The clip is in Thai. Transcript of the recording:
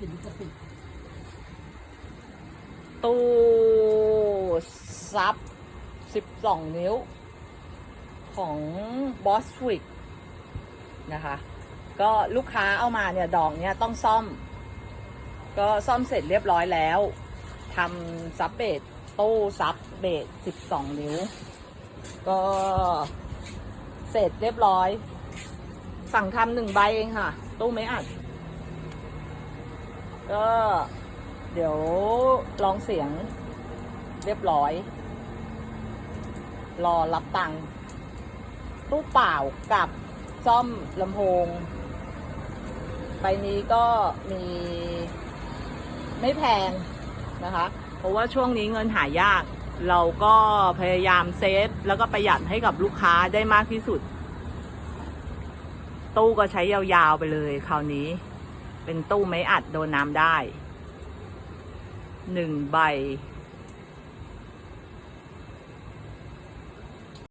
ติดลิขสิทธิ์ตู้ซับ 12 นิ้ว ของบอสวิกนะคะ ก็ลูกค้าเอามาเนี่ย ดอกเนี่ยต้องซ่อม ก็ซ่อมเสร็จเรียบร้อยแล้วทำซับเบสตู้ซับเบส12 นิ้ว ก็เสร็จเรียบร้อย สั่งทำหนึ่งใบเองค่ะ ตู้ไม่อัด ก็เดี๋ยวลองเสียงเรียบร้อย รอรับตังค์ตู้เปล่ากับซ่อมลำโพงใบนี้ก็มีไม่แพงนะคะ เพราะว่าช่วงนี้เงินหายาก เราก็พยายามเซฟแล้วก็ประหยัดให้กับลูกค้าได้มากที่สุด ตู้ก็ใช้ยาวๆไปเลยคราวนี้ เป็นตู้ไม้อัดโดนน้ำได้หนึ่งใบ